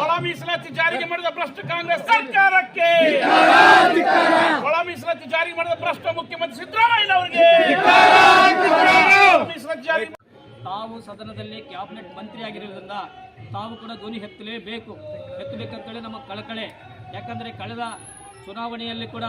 ಒಳ ಮೀಸಲಾತಿ ಜಾರಿಗೆ ಮಾಡಿದ ಭ್ರಷ್ಟ ಕಾಂಗ್ರೆಸ್ ಸರ್ಕಾರಕ್ಕೆ. ಒಳ ಮೀಸಲಾತಿ ಜಾರಿ ಮಾಡಿದ ಭ್ರಷ್ಟ ಮುಖ್ಯಮಂತ್ರಿ ಸಿದ್ದರಾಮಯ್ಯ ಅವರಿಗೆ. ಜಾರಿ ತಾವು ಸದನದಲ್ಲಿ ಕ್ಯಾಬಿನೆಟ್ ಮಂತ್ರಿ ಆಗಿರುವುದರಿಂದ ತಾವು ಕೂಡ ಧ್ವನಿ ಎತ್ತಲೇಬೇಕು ಎತ್ತಬೇಕಂತೇಳಿ ನಮ್ಮ ಕಳಕಳೆ. ಯಾಕಂದರೆ ಕಳೆದ ಚುನಾವಣೆಯಲ್ಲಿ ಕೂಡ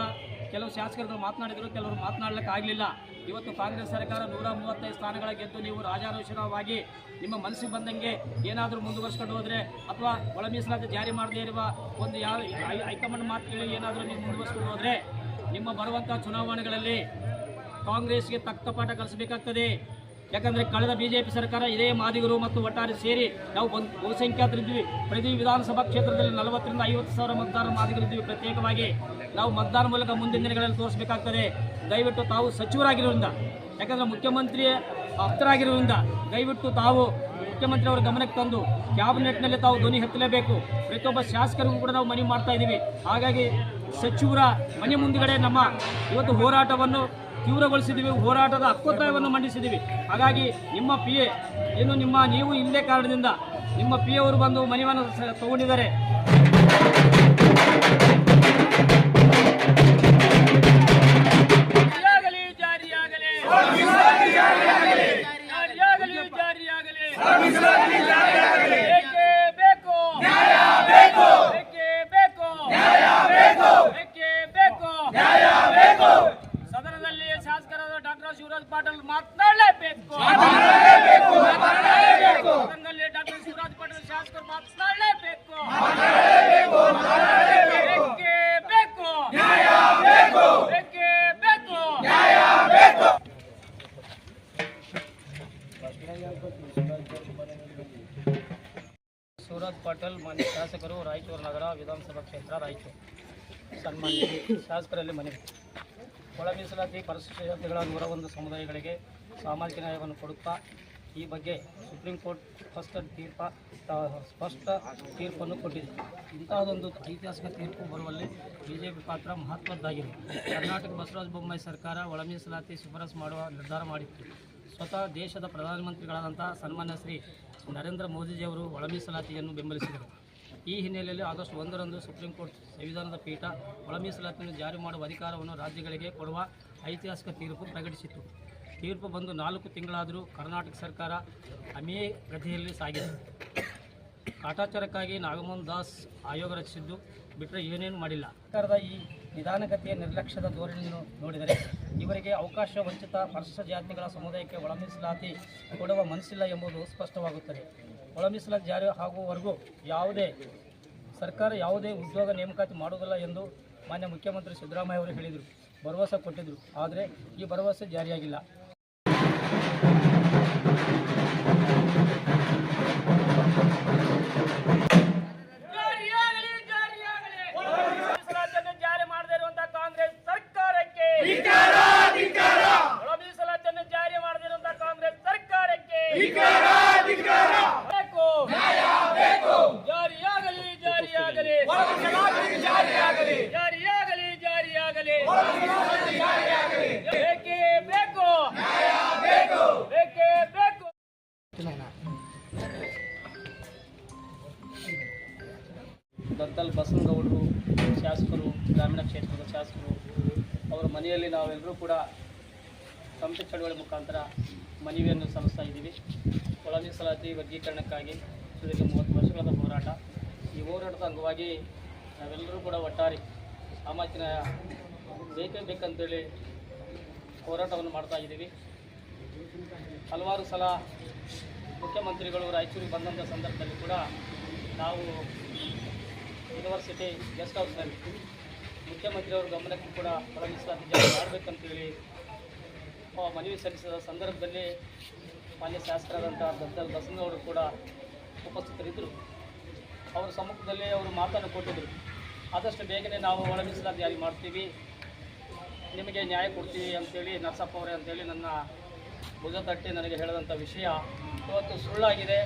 ಕೆಲವು ಶಾಸಕರು ಮಾತನಾಡಿದರು, ಕೆಲವರು ಮಾತನಾಡಲಿಕ್ಕೆ ಆಗಲಿಲ್ಲ. ಇವತ್ತು ಕಾಂಗ್ರೆಸ್ ಸರ್ಕಾರ ನೂರ ಮೂವತ್ತೈದು ಸ್ಥಾನಗಳ ಗೆದ್ದು ನೀವು ರಾಜಾರೋಷಣವಾಗಿ ನಿಮ್ಮ ಮನಸ್ಸಿಗೆ ಬಂದಂಗೆ ಏನಾದರೂ ಮುಂದುವರ್ಸ್ಕೊಂಡು ಹೋದರೆ ಅಥವಾ ಒಳ ಮೀಸಲಾತಿ ಜಾರಿ ಮಾಡದೇ ಇರುವ ಒಂದು ಯಾವ ಹೈಕಮಾಂಡ್ ಮಾತು ಕೇಳಿ ಏನಾದರೂ ನೀವು ಮುಂದುವರ್ಸ್ಕೊಂಡು ಹೋದರೆ ನಿಮ್ಮ ಬರುವಂಥ ಚುನಾವಣೆಗಳಲ್ಲಿ ಕಾಂಗ್ರೆಸ್ಗೆ ತಕ್ಕ ಪಾಠ ಕಲಿಸಬೇಕಾಗ್ತದೆ. ಯಾಕಂದರೆ ಕಳೆದ ಬಿಜೆಪಿ ಸರ್ಕಾರ ಇದೇ ಮಾದಿಗರು ಮತ್ತು ಒಟ್ಟಾರೆ ಸೇರಿ ನಾವು ಒಂದು ಬಹುಸಂಖ್ಯಾತರಿದ್ವಿ ಪ್ರತಿ ವಿಧಾನಸಭಾ ಕ್ಷೇತ್ರದಲ್ಲಿ ನಲವತ್ತರಿಂದ ಐವತ್ತು ಸಾವಿರ ಮತದಾರ ಮಾದಿಗರಿದ್ದೀವಿ ಪ್ರತ್ಯೇಕವಾಗಿ. ನಾವು ಮತದಾನ ಮೂಲಕ ಮುಂದಿನ ದಿನಗಳಲ್ಲಿ ತೋರಿಸಬೇಕಾಗ್ತದೆ. ದಯವಿಟ್ಟು ತಾವು ಸಚಿವರಾಗಿರೋದ್ರಿಂದ ಯಾಕಂದರೆ ಮುಖ್ಯಮಂತ್ರಿ ಆಪ್ತರಾಗಿರೋದ್ರಿಂದ ದಯವಿಟ್ಟು ತಾವು ಮುಖ್ಯಮಂತ್ರಿ ಅವರ ಗಮನಕ್ಕೆ ತಂದು ಕ್ಯಾಬಿನೆಟ್ನಲ್ಲಿ ತಾವು ಧ್ವನಿ ಹತ್ತಲೇಬೇಕು. ಪ್ರತಿಯೊಬ್ಬ ಶಾಸಕರಿಗೂ ಕೂಡ ನಾವು ಮನವಿ ಮಾಡ್ತಾ ಇದ್ದೀವಿ. ಹಾಗಾಗಿ ಸಚಿವರ ಮನೆ ಮುಂದುಗಡೆ ನಮ್ಮ ಇವತ್ತು ಹೋರಾಟವನ್ನು ತೀವ್ರಗೊಳಿಸಿದ್ದೀವಿ. ಹೋರಾಟದ ಹಕ್ಕೊತ್ತಾಯವನ್ನು ಮಂಡಿಸಿದ್ದೀವಿ. ಹಾಗಾಗಿ ನಿಮ್ಮ ಪಿ ಎ ಏನು ನಿಮ್ಮ, ನೀವು ಇಲ್ಲೇ ಕಾರಣದಿಂದ ನಿಮ್ಮ ಪಿ ಅವರು ಬಂದು ಮನವಿಯನ್ನು ಸ- ತಗೊಂಡಿದ್ದಾರೆ. ರಾಯಚೂರು ನಗರ ವಿಧಾನಸಭಾ ಕ್ಷೇತ್ರ ರಾಯಚೂರು. ಸನ್ಮಾನ್ಯ ಶಾಸಕರಲ್ಲಿ ಮನವಿ. ಒಳ ಮೀಸಲಾತಿ ಪರಿಶಿಷ್ಟ ನೂರ ಒಂದು ಸಮುದಾಯಗಳಿಗೆ ಸಾಮಾಜಿಕ ನ್ಯಾಯವನ್ನು ಕೊಡುತ್ತಾ ಈ ಬಗ್ಗೆ ಸುಪ್ರೀಂ ಕೋರ್ಟ್ ಸ್ಪಷ್ಟ ತೀರ್ಪ ಸ್ಪಷ್ಟ ತೀರ್ಪನ್ನು ಕೊಟ್ಟಿದೆ. ಇಂತಹದೊಂದು ಐತಿಹಾಸಿಕ ತೀರ್ಪು ಬರುವಲ್ಲಿ ಬಿಜೆಪಿ ಪಾತ್ರ ಮಹತ್ವದ್ದಾಗಿದೆ. ಕರ್ನಾಟಕ ಬಸವರಾಜ ಬೊಮ್ಮಾಯಿ ಸರ್ಕಾರ ಒಳ ಮೀಸಲಾತಿ ಶಿಫಾರಸು ಮಾಡುವ ನಿರ್ಧಾರ ಮಾಡಿತ್ತು. ಸ್ವತಃ ದೇಶದ ಪ್ರಧಾನಮಂತ್ರಿಗಳಾದಂಥ ಸನ್ಮಾನ್ಯ ಶ್ರೀ ನರೇಂದ್ರ ಮೋದಿಜಿಯವರು ಒಳ ಮೀಸಲಾತಿಯನ್ನು ಬೆಂಬಲಿಸಿದರು. ಈ ಹಿನ್ನೆಲೆಯಲ್ಲಿ ಆಗಸ್ಟ್ ಒಂದರಂದು ಸುಪ್ರೀಂ ಕೋರ್ಟ್ ಸಂವಿಧಾನದ ಪೀಠ ಒಳ ಮೀಸಲಾತಿಯನ್ನು ಜಾರಿ ಮಾಡುವ ಅಧಿಕಾರವನ್ನು ರಾಜ್ಯಗಳಿಗೆ ಕೊಡುವ ಐತಿಹಾಸಿಕ ತೀರ್ಪು ಪ್ರಕಟಿಸಿತ್ತು. ತೀರ್ಪು ಬಂದು ನಾಲ್ಕು ತಿಂಗಳಾದರೂ ಕರ್ನಾಟಕ ಸರ್ಕಾರ ಅಮೇ ಗತಿಯಲ್ಲಿ ಸಾಗಿದೆ. ಕಾಟಾಚಾರಕ್ಕಾಗಿ ನಾಗಮೋಹನ್ ದಾಸ್ ಆಯೋಗ ರಚಿಸಿದ್ದು ಬಿಟ್ಟರೆ ಏನೇನು ಮಾಡಿಲ್ಲ. ಸರ್ಕಾರದ ಈ ನಿಧಾನಗತಿಯ ನಿರ್ಲಕ್ಷ್ಯದ ಧೋರಣೆಯನ್ನು ನೋಡಿದರೆ ಇವರಿಗೆ ಅವಕಾಶ, ವಂಚಿತ ಪರಿಶಿಷ್ಟ ಜಾತಿಗಳ ಸಮುದಾಯಕ್ಕೆ ಒಳ ಮೀಸಲಾತಿ ಕೊಡುವ ಮನಸ್ಸಿಲ್ಲ ಎಂಬುದು ಸ್ಪಷ್ಟವಾಗುತ್ತದೆ. ಒಳ ಜಾರಿ ಆಗುವವರೆಗೂ ಯಾವುದೇ ಸರ್ಕಾರ ಯಾವುದೇ ಉದ್ಯೋಗ ನೇಮಕಾತಿ ಮಾಡುವುದಿಲ್ಲ ಎಂದು ಮಾನ್ಯ ಮುಖ್ಯಮಂತ್ರಿ ಸಿದ್ದರಾಮಯ್ಯ ಅವರು ಹೇಳಿದರು. ಭರವಸೆ ಕೊಟ್ಟಿದ್ದರು. ಆದರೆ ಈ ಭರವಸೆ ಜಾರಿಯಾಗಿಲ್ಲ. ಜಾರಿಯಾಗಲಿ. ಜಾರಿಯಾಗಲಿ ಜಾರಿಯಾಗಲಿ. ಬೇಕೇ ಬೇಕು. ಬೇಕೇ. ಬೇಕು ದತ್ತಲ್ ಬಸವನಗೌಡರು ಶಾಸಕರು ಗ್ರಾಮೀಣ ಕ್ಷೇತ್ರದ ಶಾಸಕರು ಅವರ ಮನೆಯಲ್ಲಿ ನಾವೆಲ್ಲರೂ ಕೂಡ ಸಂಸ್ಥೆ ಚಳವಳಿ ಮುಖಾಂತರ ಮನವಿಯನ್ನು ಸಲ್ಲಿಸ್ತಾ ಇದ್ದೀವಿ. ಒಳ ಮೀಸಲಾತಿ ವರ್ಗೀಕರಣಕ್ಕಾಗಿ ಇದಕ್ಕೆ ಮೂವತ್ತು ವರ್ಷಗಳ ಹೋರಾಟ. ಈ ಅಂಗವಾಗಿ ನಾವೆಲ್ಲರೂ ಕೂಡ ಒಟ್ಟಾರೆ ಸಾಮಾಜಿಕ ಮಾತಿನ ಬೇಕೇ ಬೇಕಂತೇಳಿ ಹೋರಾಟವನ್ನು ಮಾಡ್ತಾ ಇದ್ದೀವಿ. ಹಲವಾರು ಸಲ ಮುಖ್ಯಮಂತ್ರಿಗಳು ರಾಯಚೂರಿಗೆ ಬಂದಂಥ ಸಂದರ್ಭದಲ್ಲಿ ಕೂಡ ನಾವು ಯೂನಿವರ್ಸಿಟಿ ಗೆಸ್ಟ್ ಹೌಸ್ನಲ್ಲಿ ಮುಖ್ಯಮಂತ್ರಿಯವರ ಗಮನಕ್ಕೆ ಕೂಡ ಒಳ ಜನ ಜಾರಿ ಮಾಡಬೇಕಂತೇಳಿ ಆ ಮನವಿ ಸಲ್ಲಿಸಿದ ಸಂದರ್ಭದಲ್ಲಿ ಮಾನ್ಯ ಶಾಸಕರಾದಂಥ ದತ್ತಲ್ ಬಸನಗೌಡರು ಕೂಡ ಉಪಸ್ಥಿತರಿದ್ದರು. ಅವರ ಸಮ್ಮುಖದಲ್ಲಿ ಅವರು ಮಾತನ್ನು ಕೊಟ್ಟಿದ್ದರು ಆದಷ್ಟು ಬೇಗನೆ ನಾವು ಒಳ ಮೀಸಲಾತಿ ಜಾರಿ ಮಾಡ್ತೀವಿ. ನಿಮಗೆ ನ್ಯಾಯ ಕೊಡ್ತೀವಿ ಅಂತೇಳಿ ನರಸಪ್ಪ ಅವರೇ ಅಂತೇಳಿ ನನ್ನ ಭುಜ ತಟ್ಟಿ ನನಗೆ ಹೇಳಿದಂಥ ವಿಷಯ. ಇವತ್ತು ಸುಳ್ಳಾಗಿದೆ.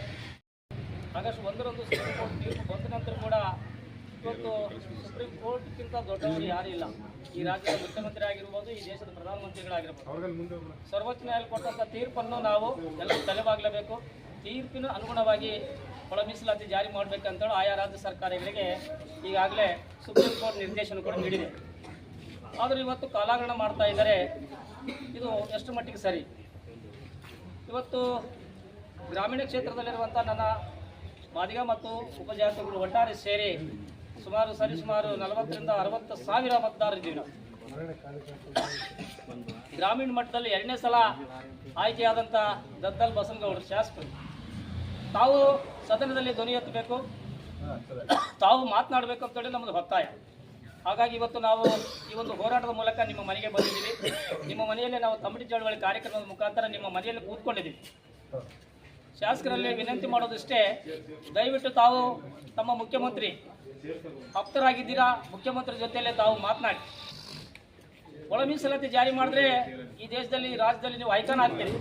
ಆಗಸ್ಟ್ ಒಂದರಂದು ಸುಪ್ರೀಂ ಕೋರ್ಟ್ ತೀರ್ಪು ಬಂದ ನಂತರ ಕೂಡ ಇವತ್ತು ಸುಪ್ರೀಂ ಕೋರ್ಟ್ಗಿಂತ ದೊಡ್ಡವರು ಇಲ್ಲ. ಈ ರಾಜ್ಯದ ಮುಖ್ಯಮಂತ್ರಿ ಆಗಿರ್ಬೋದು ಈ ದೇಶದ ಪ್ರಧಾನಮಂತ್ರಿಗಳಾಗಿರ್ಬೋದು. ಸರ್ವೋಚ್ಚ ನ್ಯಾಯಾಲಯ ಕೊಟ್ಟಂಥ ತೀರ್ಪನ್ನು ನಾವು ಎಲ್ಲ ತಲೆಬಾಗಲೇಬೇಕು. ತೀರ್ಪಿನ ಅನುಗುಣವಾಗಿ ಒಳ ಮೀಸಲಾತಿ ಜಾರಿ ಮಾಡಬೇಕಂತೇಳಿ ಆಯಾ ರಾಜ್ಯ ಸರ್ಕಾರಗಳಿಗೆ ಈಗಾಗಲೇ ಸುಪ್ರೀಂ ಕೋರ್ಟ್ ನಿರ್ದೇಶನ ಕೂಡ ನೀಡಿದೆ. ಆದರೂ ಇವತ್ತು ಕಾಲಾಗರಣ ಮಾಡ್ತಾ ಇದ್ದಾರೆ. ಇದು ಎಷ್ಟು ಮಟ್ಟಿಗೆ ಸರಿ? ಇವತ್ತು ಗ್ರಾಮೀಣ ಕ್ಷೇತ್ರದಲ್ಲಿರುವಂಥ ನನ್ನ ಮಾದಿಗ ಮತ್ತು ಉಪಜಾತಿಗಳು ಒಟ್ಟಾರೆ ಸೇರಿ ಸುಮಾರು ಸರಿ ಸುಮಾರು ನಲವತ್ತರಿಂದ ಅರವತ್ತು ಸಾವಿರ ಮತದಾರರಿದ್ದೀವಿ ನಾವು. ಗ್ರಾಮೀಣ ಮಟ್ಟದಲ್ಲಿ ಎರಡನೇ ಸಲ ಆಯ್ಕೆಯಾದಂಥ ದದ್ದಲ್ ಬಸನಗೌಡರು ಶಾಸಕರು. ತಾವು ಸದನದಲ್ಲಿ ಧ್ವನಿ ಎತ್ತಬೇಕು. ತಾವು ಮಾತನಾಡಬೇಕು ಅಂತೇಳಿ ನಮ್ಮದು ಒತ್ತಾಯ. ಹಾಗಾಗಿ ಇವತ್ತು ನಾವು ಈ ಒಂದು ಹೋರಾಟದ ಮೂಲಕ ನಿಮ್ಮ ಮನೆಗೆ ಬಂದಿದ್ದೀವಿ. ನಿಮ್ಮ ಮನೆಯಲ್ಲಿ ನಾವು ತಮಿಳು ಚಳವಳಿ ಕಾರ್ಯಕ್ರಮದ ಮುಖಾಂತರ ನಿಮ್ಮ ಮನೆಯಲ್ಲಿ ಕೂತ್ಕೊಂಡಿದ್ದೀವಿ. ಶಾಸಕರಲ್ಲಿ ವಿನಂತಿ ಮಾಡೋದಿಷ್ಟೇ, ದಯವಿಟ್ಟು ತಾವು ತಮ್ಮ ಮುಖ್ಯಮಂತ್ರಿ ಆಪ್ತರಾಗಿದ್ದೀರಾ, ಮುಖ್ಯಮಂತ್ರಿ ಜೊತೆಯಲ್ಲೇ ತಾವು ಮಾತನಾಡಿ. ಒಳ ಮೀಸಲಾತಿ ಜಾರಿ ಮಾಡಿದ್ರೆ ಈ ದೇಶದಲ್ಲಿ, ರಾಜ್ಯದಲ್ಲಿ ನೀವು ಐಕಾನ್ ಆಗ್ತೀರಿ.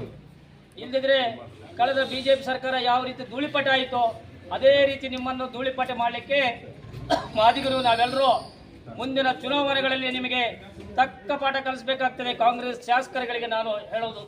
ಇಲ್ಲದಿದ್ರೆ ಕಳೆದ ಬಿಜೆಪಿ ಸರ್ಕಾರ ಯಾವ ರೀತಿ ಧೂಳಿಪಟ ಆಯಿತು ಅದೇ ರೀತಿ ನಿಮ್ಮನ್ನು ಧೂಳಿಪಟ ಮಾಡಲಿಕ್ಕೆ ಮಾದಿಗರು ನಾವೆಲ್ಲರೂ ಮುಂದಿನ ಚುನಾವಣೆಗಳಲ್ಲಿ ನಿಮಗೆ ತಕ್ಕ ಪಾಠ ಕಲಿಸಬೇಕಾಗ್ತದೆ ಕಾಂಗ್ರೆಸ್ ಶಾಸಕರುಗಳಿಗೆ ನಾನು ಹೇಳೋದು